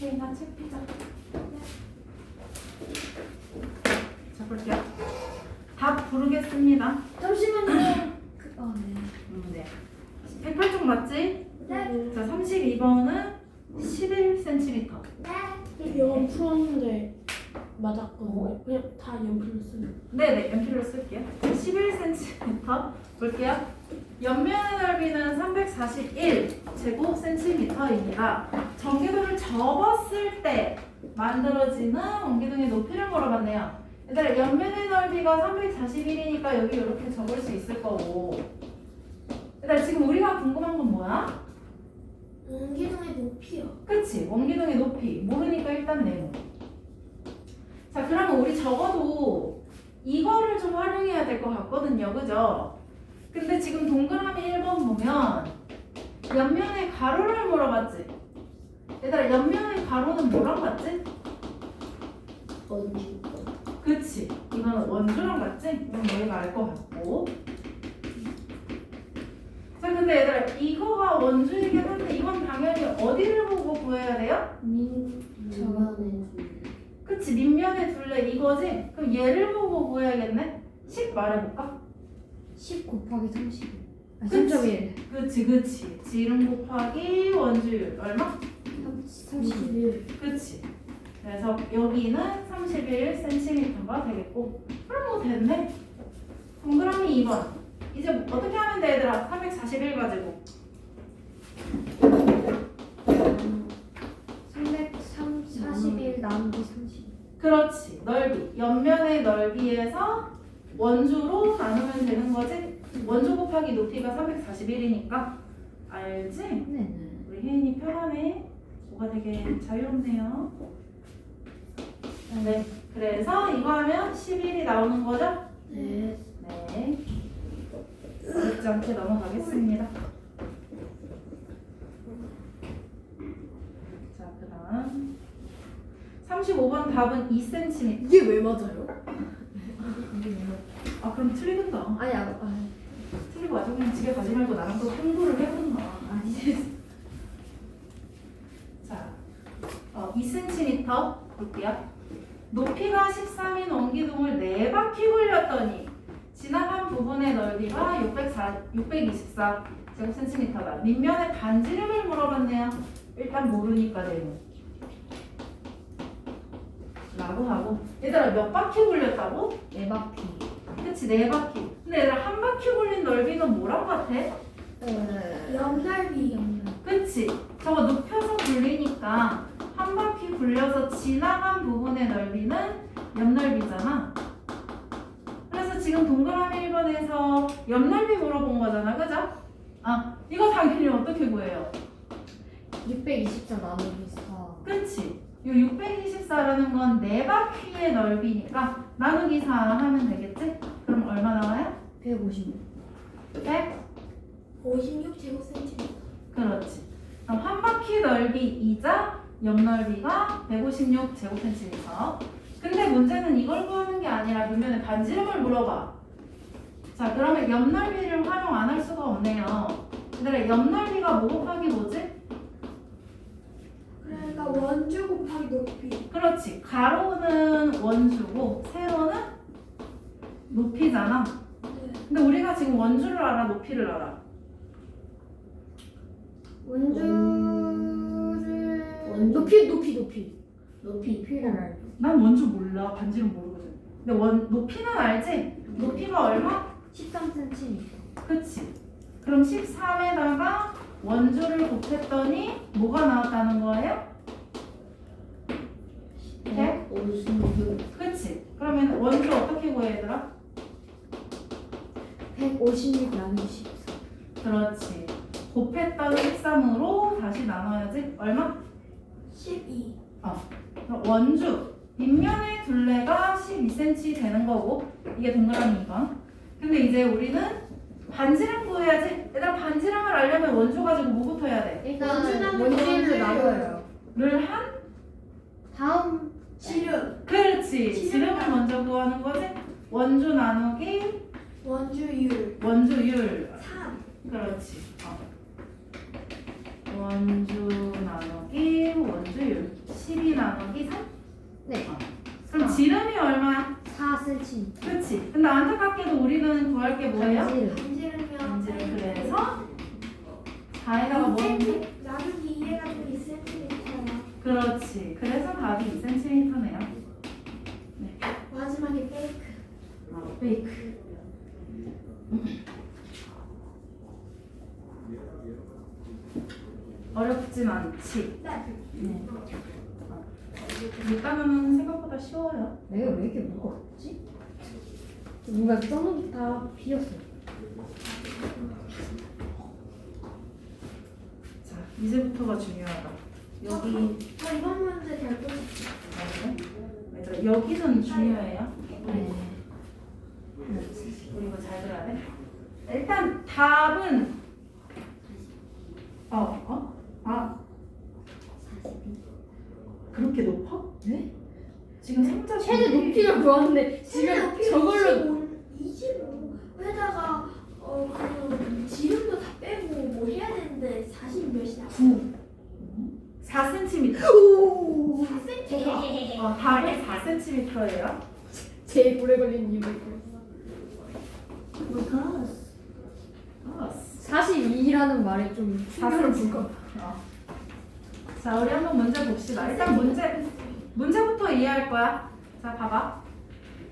혜인아 책 피자. 자 볼게요. 답 부르겠습니다. 잠시만요. 그, 아 네. 음, 네. 108쪽 맞지? 네. 자 32번은 11cm. 영어 풀었는데 맞았거든요. 그냥 다 연필로 쓰면. 네네 연필로 쓸게요. 11cm 볼게요. 옆면의 넓이는 341 제곱센티미터입니다. 전기도를 접었을 때 만들어지는 원기둥의 높이를 물어봤네요. 얘들아 옆면의 넓이가 341이니까 여기 이렇게 적을 수 있을 거고 얘들아 지금 우리가 궁금한 건 뭐야? 옹기둥의 높이요. 그치? 원기둥의 높이 모르니까 일단 네모 자 그러면 우리 적어도 이거를 좀 활용해야 될 것 같거든요 그죠? 근데 지금 동그라미 1번 보면 옆면의 가로를 물어봤지? 얘들아 옆면의 가로는 뭐랑 같지? 원주. 그치 이거는 원주랑 같지? 그럼 너희가 알 것 같고 자 근데 얘들아 이거가 원주이긴 한데 이건 당연히 어디를 보고 구해야 돼요? 민 저번에 그치 밑면의 둘레 이거지? 그럼 얘를 보고 구해야겠네? 10 말해볼까? 10 곱하기 30. 아 그치. 3.1. 그치 그치 지름 곱하기 원주율 얼마? 31. 그치 그래서 여기는 31cm가 되겠고 그럼 뭐 됐네 동그라미 2번 이제 어떻게 하면 돼 얘들아 341 가지고 341 나누기 30. 그렇지 넓이 옆면의 넓이에서 원주로 나누면 되는 거지 원주 곱하기 높이가 341이니까 알지? 네네. 우리 혜인이 편하네 뭐가 되게 자유롭네요 네 그래서 이거 하면 11이 나오는 거죠? 네. 네 어렵지 않게 넘어가겠습니다 자 그다음 35번 답은 2cm 이게 왜 맞아요? 아 그럼 틀리든가 아니 아, 아 틀리고 아주 그냥 집에 가지 말고 나랑 또 공부를 해보든가 아니. 자, 어, 2cm 볼게요. 높이가 13인 원기둥을 네 바퀴 굴렸더니 지나간 부분의 넓이가 604, 624 제곱센티미터다. 밑면의 반지름을 물어봤네요. 일단 모르니까 되는. 라고 하고 얘들아 몇 바퀴 굴렸다고? 네 바퀴. 그치 네 바퀴. 근데 얘들아 한 바퀴 굴린 넓이는 뭐랑 같아? 네. 옆날비. 그치? 저거 눕혀서 굴리니까 한 바퀴 굴려서 지나간 부분의 넓이는 옆넓이잖아. 그래서 지금 동그라미 1번에서 옆넓이 물어본 거잖아, 그죠? 아, 이거 당연히 어떻게 구해요? 624 나누기 4. 그치? 이 624라는 건 네 바퀴의 넓이니까 나누기 4 하면 되겠지? 그럼 얼마 나와요? 150. 100? 56 제곱센티미터. 그렇지. 그럼 한 바퀴 넓이이자 옆 넓이가 156 제곱센티미터. 근데 문제는 이걸 구하는 게 아니라 밑면의 반지름을 물어봐. 자, 그러면 옆 넓이를 활용 안 할 수가 없네요. 얘들아, 옆 넓이가 뭐 곱하기 뭐지? 그러니까 원주 곱하기 높이. 그렇지. 가로는 원주고 세로는 높이잖아. 네. 근데 우리가 지금 원주를 알아, 높이를 알아. 원주를 원주. 높이 높이 높이. 높이. 높이를 알죠. 난 원주 몰라. 반지름 모르거든. 근데 원 높이는 알지? 높이가 얼마? 13cm. 그치? 그럼 13에다가 원주를 곱했더니 뭐가 나왔다는 거예요? 100? 56. 그치? 그러면 원주 어떻게 구해 얘들아? 156 나누기 14. 그렇지. 곱했던 13으로 다시 나눠야지. 얼마? 12. 그럼 원주 밑면의 둘레가 12cm 되는 거고 이게 동그라미 2번. 근데 이제 우리는 반지름 구해야지. 얘들아 반지름을 알려면 원주 가지고 뭐부터 해야 돼? 일단 원주 원주를 원주를 나눠요. 를 한? 다음 지름 그렇지. 지름을 먼저 뭐 구하는 거지. 원주 나누기 원주율 원주율. 3 그렇지. 어. 원주 나누기 원주율. 12 나누기 3. 네. 어. 그럼 삼. 지름이 얼마? 4cm 그렇지. 근데 안타깝게도 우리는 구할 게 뭐예요? 반지름 반지름이요 그래서 자에다가 뭔 나누기 2해 가지고 그렇지. 그래서 답이 2cm네요. 마지막에 페이크. 어, 페이크. 어렵진 않지. 네. 일단은 생각보다 쉬워요. 내가 왜 이렇게 무겁지? 뭔가 써놓은 다 비었어. 자, 이제부터가 중요하다. 여기 저 이번 문제 잘 보셨어요? 얘들아, 여기는 중요해요. 네. 우리 이거 잘 들어야 돼. 일단 답은 어 어? 아 42. 그렇게 높아? 네? 지금 상자 최대 높이를 구하는데 지금 저걸로 25. 에다가 어 그 지름도 다 빼고 뭐 해야 되는데 40 몇이야? 9 4cm. 오. 4cm. 어, 답이 4cm예요. 제일 오래 걸린 이유가 있고. 아, 42라는 말이 좀 충격을 4cm. 줄까? 어. 자, 우리 한번 문제 봅시다. 일단 문제 문제부터 이해할 거야. 자, 봐봐.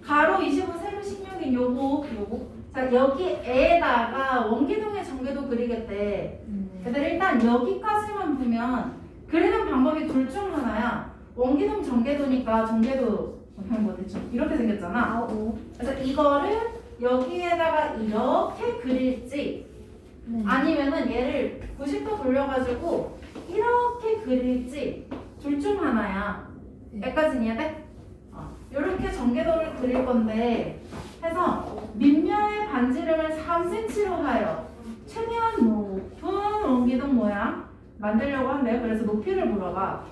가로 25, 세로 16인 요거, 요거. 자, 여기 에다가 원기둥의 전개도 그리겠대. 네. 얘들 일단 여기까지만 보면 그리는 방법이 둘 중 하나야. 원기둥 전개도니까 전개도 뭐 대충 이렇게 생겼잖아. 아, 오. 그래서 이거를 여기에다가 이렇게 그릴지 네. 아니면은 얘를 90도 돌려가지고 이렇게 그릴지 둘 중 하나야. 네. 여기까지 이해돼? 어. 이렇게 전개도를 그릴 건데 해서 밑면의 반지름을 3cm로 하여 최대한 높은 원기둥 모양 만들려고 한대요. 그래서 높이를 물어봐.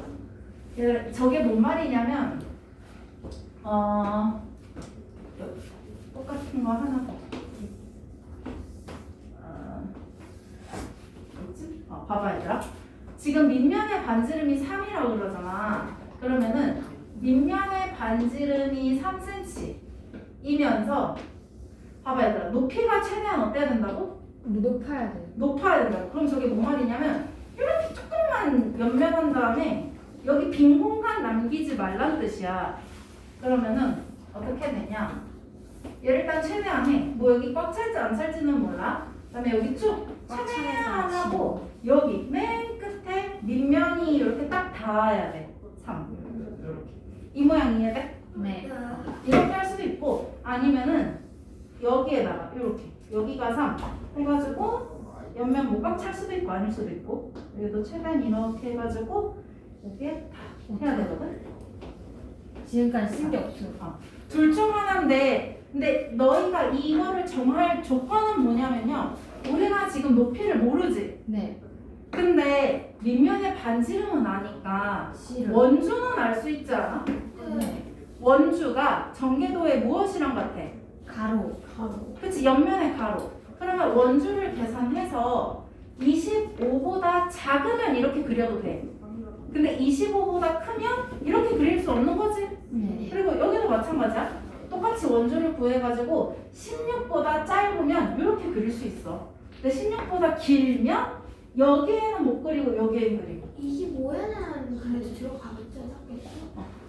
저게 뭔 말이냐면 어 똑같은 거 하나 더. 어, 뭐지? 어, 봐봐 얘들아. 지금 밑면의 반지름이 3이라고 그러잖아. 그러면은 밑면의 반지름이 3cm이면서 봐봐 얘들아. 높이가 최대한 어때야 된다고? 뭐 높아야 돼. 높아야 된다고. 그럼 저게 뭔 말이냐면 이렇게 조금만 연면한 다음에 여기 빈 공간 남기지 말란 뜻이야. 그러면은 어떻게 되냐? 얘를 일단 최대한 해. 뭐 여기 꽉 찰지 안 찰지는 몰라. 그다음에 여기 쭉꽉 최대한. 하고 여기 맨 끝에 밑면이 이렇게 딱 닿아야 돼. 3. 이렇게. 이 모양 이해돼? 네. 이렇게 할 수도 있고 아니면은 여기에다가 이렇게 여기가 3 해가지고 옆면 뭐꽉찰 수도 있고 아닐 수도 있고 여기도 최대한 이렇게 해가지고 여기에 다 해야 되거든 지금까지 쓴 게 없어. 둘중 하나인데 근데 너희가 이거를 정할 조건은 뭐냐면요 우리가 지금 높이를 모르지 네. 근데 밑면의 반지름은 아니까 싫어. 원주는 알 수 있지 않아? 네. 원주가 전개도의 무엇이랑 같아? 가로. 가로. 그치 옆면의 가로 그러면 원주를 계산해서 25보다 작으면 이렇게 그려도 돼. 근데 25보다 크면 이렇게 그릴 수 없는 거지. 네. 그리고 여기도 마찬가지야. 똑같이 원주를 구해가지고 16보다 짧으면 이렇게 그릴 수 있어. 근데 16보다 길면 여기에는 못 그리고 여기에는 그리고. 25에는 그래도 들어가겠죠, 잡겠죠?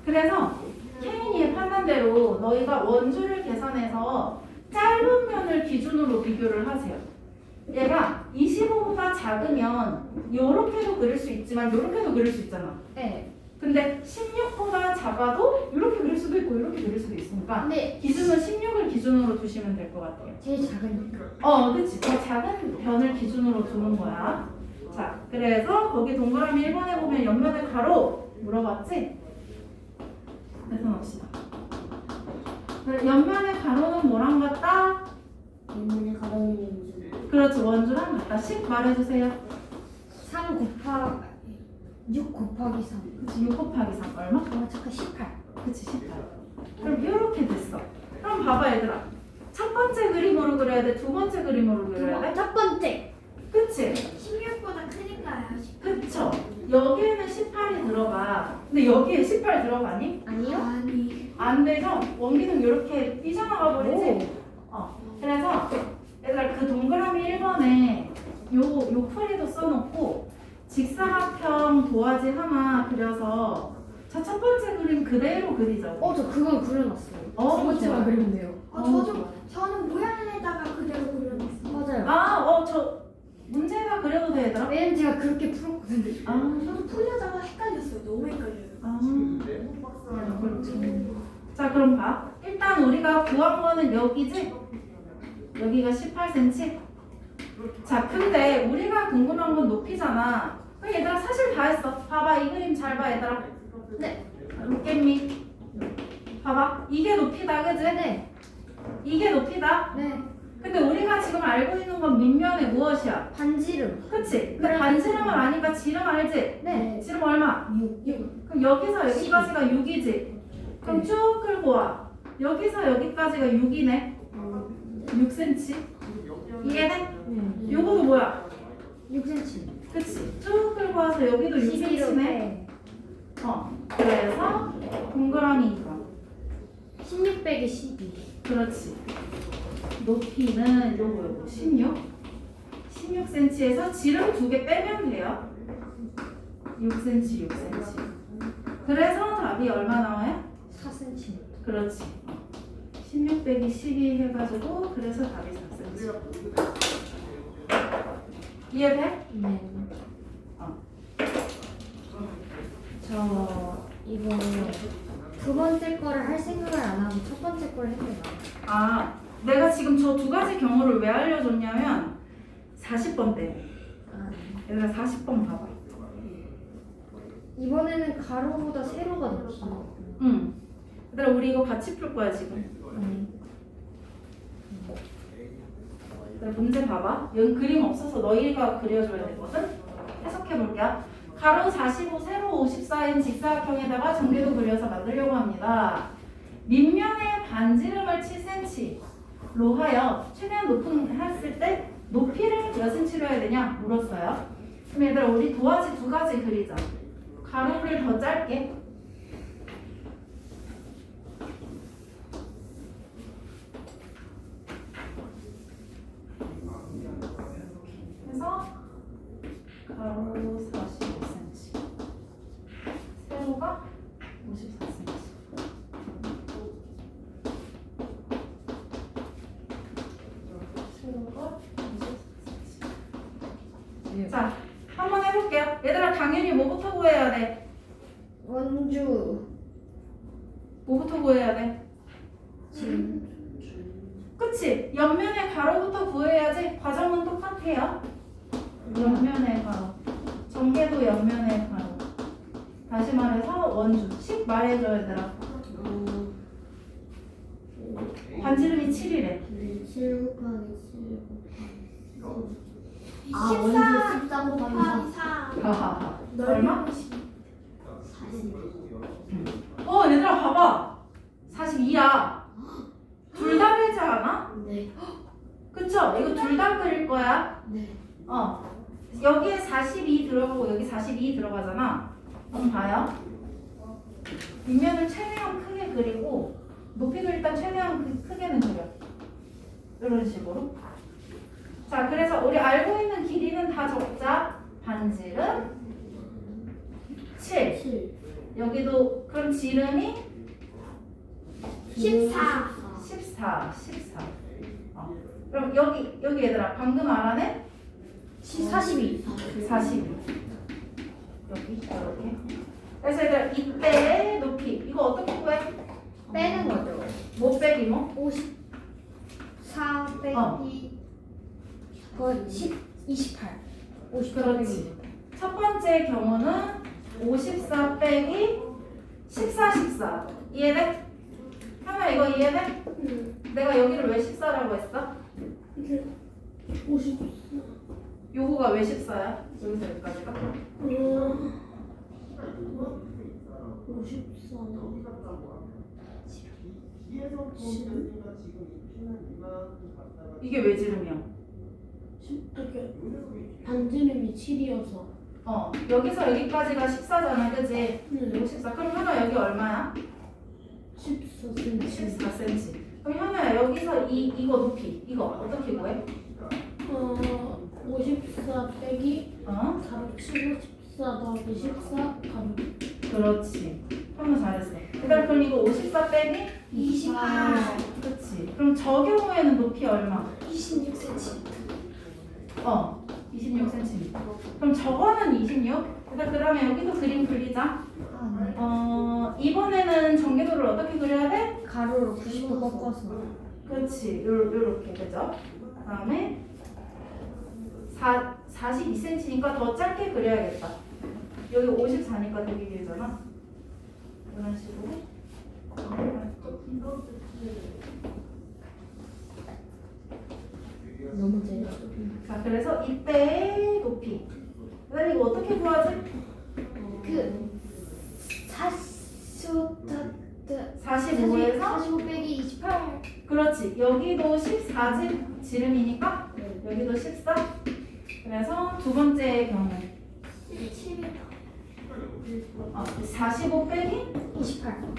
그래서 케인이의 판단대로 너희가 원주를 계산해서 기준으로 비교를 하세요. 얘가 25보다 작으면 이렇게도 그릴 수 있지만 이렇게도 그릴 수 있잖아. 네. 근데 16보다 작아도 이렇게 그릴 수도 있고 이렇게 그릴 수도 있으니까 근데 기준은 16을 기준으로 두시면 될 것 같아요. 제일 작으니까. 어, 그치. 더 작은 변을 기준으로 두는 거야. 자, 그래서 거기 동그라미 1번에 보면 옆면의 가로 물어봤지? 계산합시다. 그래, 옆면의 가로는 뭐랑 같다? 때문에 가로는 무슨? 그렇지, 원주랑 같다. 10 말해주세요. 3 곱하기 6 곱하기 3. 그치, 6 곱하기 3 얼마? 아 잠깐 18. 그치, 18. 그럼 이렇게 됐어. 그럼 봐봐, 얘들아. 첫 번째 그림으로 그려야 돼? 두 번째 그림으로 그려야 돼? 첫 번째. 그치? 16보다 크니까요. 그쵸? 여기에는 18이 들어가. 근데 여기에 18 들어가니? 아니요? 아니. 안 되죠? 원기둥 이렇게 삐져나가 버리지? 오. 어. 그래서 얘들아 그 동그라미 1번에 요, 요 풀이도 써놓고 직사각형 도화지 하나 그려서 저첫 번째 그림 그대로 그리자. 어, 저 그건 그려놨어요. 어, 두 번째만 좋아요. 그리면 돼요. 어, 저도 저는 모양에다가 그대로 그려놨어요. 맞아요. 아, 어, 저 문제가 그려도 돼, 얘들아? 왜냐면 제가 그렇게 풀었거든요. 아, 저도 풀려다가 헷갈렸어요. 너무 헷갈려요. 아. 그렇죠. 자, 그럼 봐. 일단 우리가 구한 거는 여기지? 여기가 18cm? 자, 근데 우리가 궁금한 건 높이잖아. 그럼 얘들아 사실 다 했어. 봐봐, 이 그림 잘 봐, 얘들아. 네. 겠미 봐봐, 이게 높이다, 그지? 네. 이게 높이다. 네. 근데 우리가 지금 알고 있는 건 밑면의 무엇이야? 반지름. 그치? 근데 그래. 반지름을 아니까 지름 알지? 네. 지름 얼마? 6. 6. 그럼 여기서 여기까지가 6이지? 그럼 쭉 끌고 와. 여기서 여기까지가 6이네. 6cm. 이해돼? 네. 요거도 뭐야? 6cm. 그치? 쭉 끌고 와서 여기도 6cm네. 어. 그래서 동그라미 이거. 16 빼기 12. 그렇지. 높이는 요거 요거 16. 16cm에서 지름 두 개 빼면 돼요. 6cm, 6cm. 그래서 답이 얼마 나와요? 4cm. 그렇지. 16 빼기 12 해가지고 그래서 답이 4cm. 이해돼? 네. 어. 저 이거 두 번째 거를 할 생각을 안 하고 첫 번째 거를 했네요. 아, 내가 지금 저 두 가지 경우를 왜 알려줬냐면 40번 때문에. 아, 얘들아 40번 봐봐. 이번에는 가로보다 세로가 높죠. 응. 얘들아 우리 이거 같이 풀 거야 지금. 네. 얘들아 문제 봐봐. 여기 그림 없어서 너희가 그려줘야 되거든. 해석해 볼게요. 가로 45, 세로 54인 직사각형에다가 전개도 그려서 만들려고 합니다. 밑면에 반지름을 7cm로 하여 최대한 높은 했을 때 높이를 몇 cm로 해야 되냐 물었어요. 그럼 얘들아 우리 도화지 두 가지 그리자. 가로를 더 짧게. 그래서 가로 45cm, 세로가 54cm. 세로가 54cm. 자, 한번 해볼게요. 얘들아 당연히 뭐부터 구해야 돼? 원주 뭐부터 구해야 돼? 지금 그치? 옆면의 가로부터 구해야지 과정은 똑같아요. 옆면의 가로. 전개도 옆면의 가로. 다시 말해서 원주. 식 말해줘 얘들아. 반지름이 7이래. 7 곱하기 7 아, 14 원주 14 곱하기 곱하기 4. 하하하. 얼마? 넓이 40 어 얘들아 봐봐. 42야. 둘다 되지 않아? 네. 그쵸? 이거 둘 다 그릴 거야. 네. 어. 여기에 42 들어가고 여기 42 들어가잖아. 그럼 봐요. 윗면을 최대한 크게 그리고 높이도 일단 최대한 크- 크게는 그려. 이런 식으로. 자, 그래서 우리 알고 있는 길이는 다 적자. 반지름 7. 7 여기도 그럼 지름이 14. 14. 14. 어. 그럼 여기 여기 얘들아 방금 알아낸 42 42. 여기 이렇게. 그래서 얘들아 이때의 높이 이거 어떻게 구해? 빼는 거죠. 뭐 빼기 뭐? 54 빼기 어. 그 10, 28 58 그렇지. 첫 번째 경우는 54 빼기 14, 14. 이해돼? 현아 이거 이해돼? 내가 여기를 왜 14라고 했어? 50. 요거가 왜 14야? 여기서 여기까지가? 음. 54. 이게 왜 지름이야? 이렇게 반지름이 7이어서. 어 여기서 여기까지가 14잖아 그지? 네. 이거 14 그럼 현아 여기 얼마야? 14cm 14cm. 그럼 현우야 여기서 이 이거 높이 이거 어떻게 구해? 어, 54 빼기 어? 가로 치고 14 더하기 14 가로 그렇지. 현우 잘했어. 그다음 그럼 이거 54 빼기 28 그렇지. 그럼 저 경우에는 높이 얼마? 26cm 어, 26cm. 그럼 저거는 26. 그다음 그다음에 여기도 그림 그리자. 아, 네. 어, 이번에는 전개도를 어떻게 그려야 돼? 가로로 90도 꺾어서. 그렇지. 요 요렇게 그죠? 그 다음에 4 42cm니까 더 짧게 그려야겠다. 여기 54니까 되게 길잖아. 이런 식으로. 너무 제. 자, 그래서 이때 높이. 그다음에 이거 어떻게 구하지? 그 사수 45에서 45 빼기 28. 그렇지. 여기도 14지 지름이니까 여기도 14. 그래서 두 번째 경우 17 어, 45 빼기 28.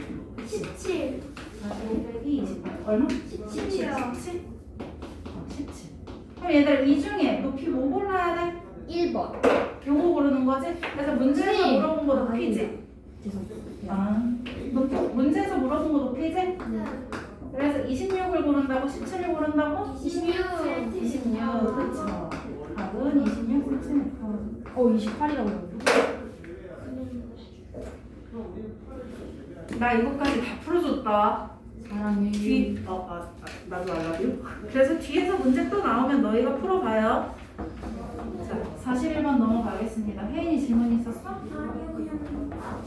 17 45 빼기 28 얼마? 17이요 17. 어, 17. 그럼 얘들 이 중에 높이 뭐 골라야 돼? 1번. 요거 고르는 거지? 그래서 문제에서 네. 물어본 거 높이지? 죄송해요. 아, 높이, 문제에서 물어본 거 높이지? 그래서 26을 고른다고 17을 고른다고? 26 26 그렇죠. 답은 26cm. 어, 28이라고 했는데. 나 이거까지 다 풀어줬다. 사랑해. 뒤, 어, 아, 아, 나도 알라뷰. 그래서 뒤에서 문제 또 나오면 너희가 풀어봐요. 자, 41번 넘어가겠습니다. 혜인이 질문 있었어? 아니요 그냥 연구하고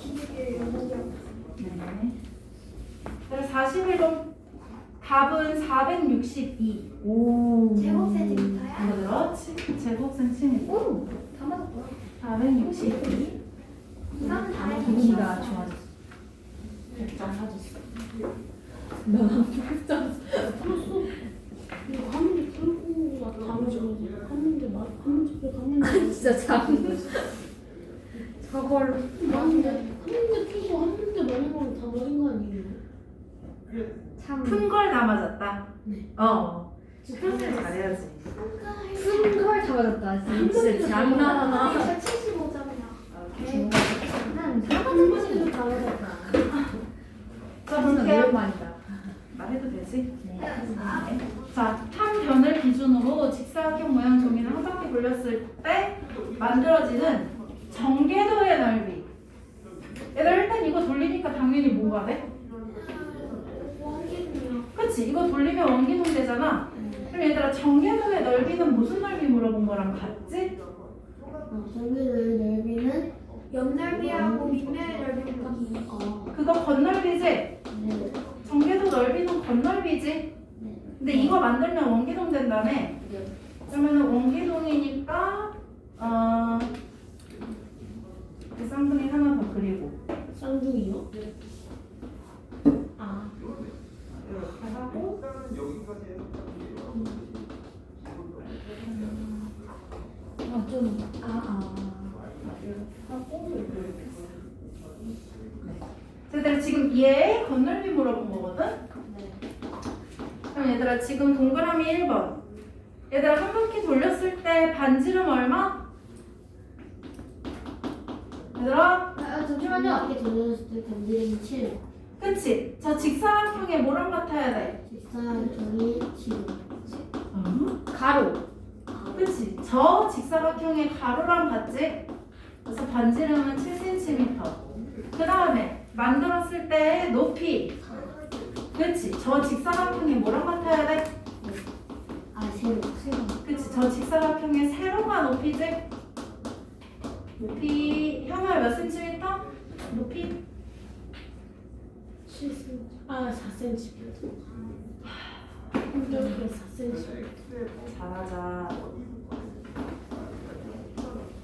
네. 그래서 41번 답은 462. 오. 제곱 센티미터야? 그렇지. 제곱 센티미터. 오. 다 맞았다. 462. 이거는 다 분위기가 했어. 좋아졌어. 작아졌어. 나 복잡. 풀었어 이거 한 문제 풀고 다 맞춰서 한 문제 막한 문제 풀고 한 문제 진짜 참. 저걸. 맞는데 한 문제 풀고 한 문제 맞는 거는 다 맞은 거 아니에요? 참. 푼 걸 다 맞았다. 네. 어. 표현을 잘해야지. 푼 걸 다 맞았다. 진짜 장난하나. 175점이야 오케이. 난한 문제도 다 맞았다 자, 진짜 볼게요. 네. 자, 한 변을 기준으로 직사각형 모양 종이를 한 바퀴 돌렸을 때 만들어지는 정궤도의 넓이. 얘들 일단 이거 돌리니까 당연히 뭐가 돼? 그치? 이거 돌리면 원기둥 되잖아. 그럼 얘들아 정궤도의 넓이는 무슨 넓이 물어본 거랑 같지? 정규의 넓이는 옆 넓이하고 밑 넓이 넓이 곱하기 2 어. 그거 건넓이지? 네. 넓이는 건넓이지? 근데 이거 만들면 원기둥 된다며? 그러면 원기둥이니까 어, 그 쌍둥이 하나 더 그리고 쌍둥이요? 아 이렇게 하고 아, 좀. 아, 아. 이렇게 하고 이렇게. 네. 얘들아 지금 얘 건넓이 물어본 얘들아 지금 동그라미 1번 얘들아 한 바퀴 돌렸을 때 반지름 얼마? 얘들아 아, 잠시만요. 이렇게 돌렸을 때 반지름이 7 그치? 저 직사각형의 뭐랑 같아야 돼? 직사각형이 7 가로. 그치? 저 직사각형의 가로랑 같지? 그래서 반지름은 7cm 그 다음에 만들었을 때 높이 그치? 저 직사각형의 뭐랑 같아야 돼? 아 세로 세로 그치? 저 직사각형의 세로가 높이지? 높이 현우야 몇 센티미터? 높이? 7cm 아 4cm 이렇게 4cm 잘하자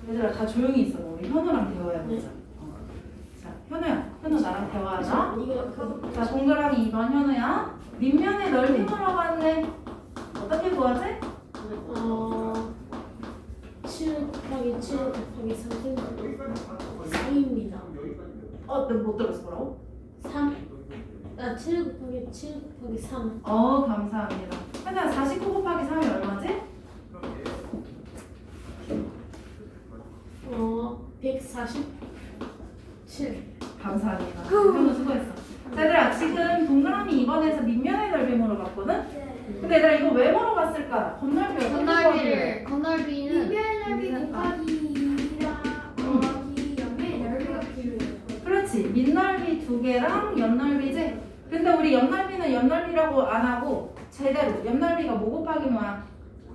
얘들아 다 조용히 있어 우리 현우랑 대화해보자 어. 자 현우야 현우 나랑 대화하자 자 동그라미 2번 현우야 밑면의 넓이 물어봤네 어떻게 구하지? 어, 7 곱하기 7 곱하기 3cm 3입니다 어, 내가 못 들었어 뭐라고? 3 아, 7 곱하기 7 곱하기 3. 어 감사합니다. 근데 49 곱하기 3이 얼마지? 어, 147. 감사합니다. 이정도 수고했어. 자 얘들아 지금 동그라미 2번에서 밑면의 넓이 물어봤거든? 네. 근데 얘들아 이거 왜 물어봤을까? 건널비 어떻게? 건널비를 건널비는 인별 넓이 곱하기 2랑 더하기 염의 넓이가 필요해요. 그렇지 밑넓이 두 개랑 옆넓이지 근데 우리 옆넓이는 옆넓이라고 안 하고 제대로 옆넓이가 뭐 곱하기 뭐야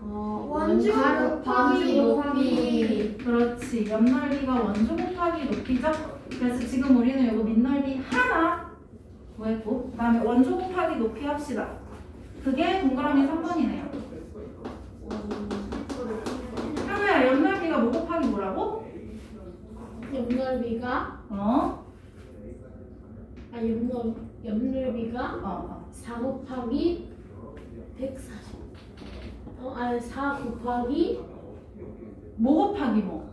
어, 원주 곱하기 높이. 그렇지 옆넓이가 원조 곱하기 높이죠 그래서 지금 우리는 이거 밑넓이 하나 구했고 그 다음에 원조 곱하기 높이 합시다 그게 동그라미 3번이네요 현우야 옆넓이가 뭐 곱하기 뭐라고? 옆넓이가 어? 아, 옆넓 옆넓이가 어, 어. 4 곱하기 140. 어, 아니 4 곱하기 뭐 곱하기 뭐?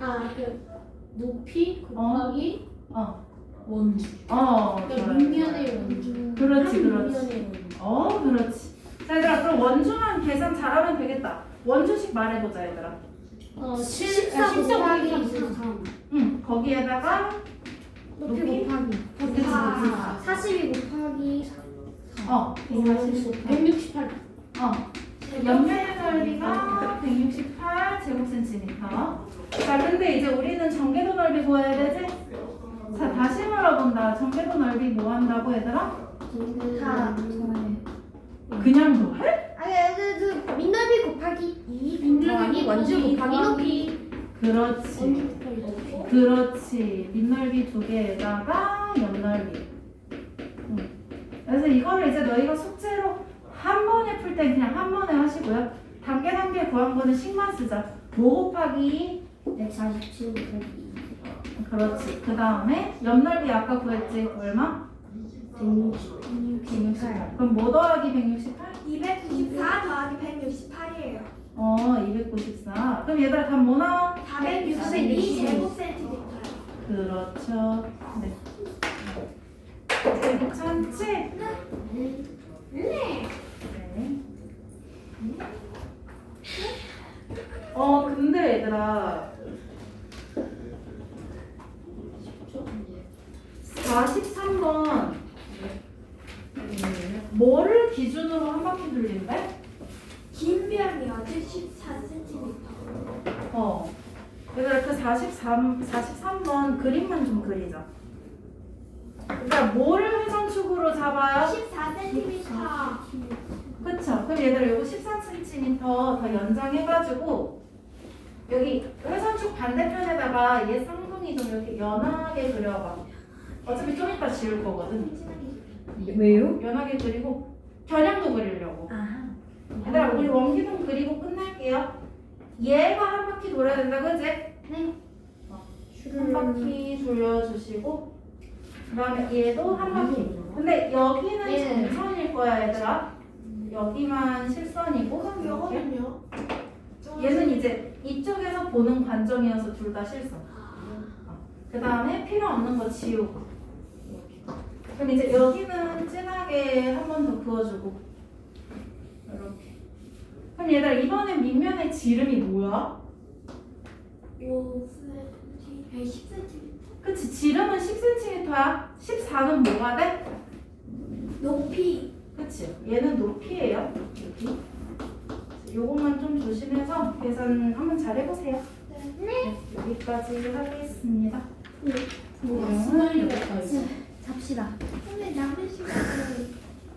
아, 그 높이 곱하기 어, 원주. 어, 그러니까 그래. 밑면의 원주. 그렇지, 한 그렇지. 밑면의 원주. 어, 그렇지. 자, 얘들아, 그럼 원주만 계산 잘하면 되겠다. 원주식 말해보자, 얘들아. 어, 7, 14 아, 14 곱하기 곱하기 3. 응, 거기에다가, 높이 곱하기 그치, 그치. 42 곱하기 어, 168. 어, 연면의 넓이가 168 제곱센티미터. 자, 근데 이제 우리는 전개도 넓이 구해야 되지? 자, 다시 물어본다. 전개도 넓이 뭐 한다고, 얘들아? 다 그냥 뭐 해? 아니 그, 그 밑넓이 곱하기 2 밑넓이 더하기 원주 곱하기 높이 그렇지. 곱하기. 그렇지. 밑넓이 두 개에다가 옆넓이. 응. 그래서 이거를 이제 너희가 숙제로 한 번에 풀때 그냥 한 번에 하시고요. 단계 단계 구한 거는 식만 쓰자. 5 곱하기 147 곱하기 그렇지. 그 다음에 옆넓이 아까 구했지 얼마? 168 그럼 뭐 더하기 168? 294 더하기 168이에요. 어, 294. 그럼 얘들아 답 뭐 나와? 462 제곱센티미터요. 그렇죠. 네. 괜찮지? 네. 네. 어 근데 얘들아 43번 뭐를 기준으로 한 바퀴 돌린대? 긴 변이요. 74cm. 어 얘들아 그 43, 43번 그림만 좀 그리자 그러니까 뭐를 회전축으로 잡아요? 14cm. 그쵸. 그럼 얘들아 요거 13cm 더 연장해가지고 여기 회선축 반대편에다가 얘 쌍둥이 좀 이렇게 연하게 그려봐. 어차피 좀 이따 지울 거거든. 왜요? 연하게 그리고 겨냥도 그리려고. 아 얘들아 우리 원기둥 그리고 끝낼게요. 얘가 한 바퀴 돌아야 된다, 그지? 네. 한 바퀴 돌려주시고 그 다음에 얘도 한 바퀴. 근데 여기는 네. 정선일 거야, 얘들아. 여기만 실선이고 이렇게. 요거는요? 얘는 이제 이쪽에서 보는 관점이어서 둘 다 실선. 그 다음에 필요 없는 거 지우고. 그럼 이제 여기는 진하게 한 번 더 그어주고. 이렇게. 그럼 얘들아 이번엔 밑면의 지름이 뭐야? 5cm, 110cm. 그치 지름은 10cm야. 14는 뭐가 돼? 높이. 그치 얘는 높이에요. 여기. 요것만 좀 조심해서 계산 한번 잘 해보세요. 네. 여기까지 하겠습니다. 뭐, 스마일이 될까, 이제? 잡시다 근데 남은 시간은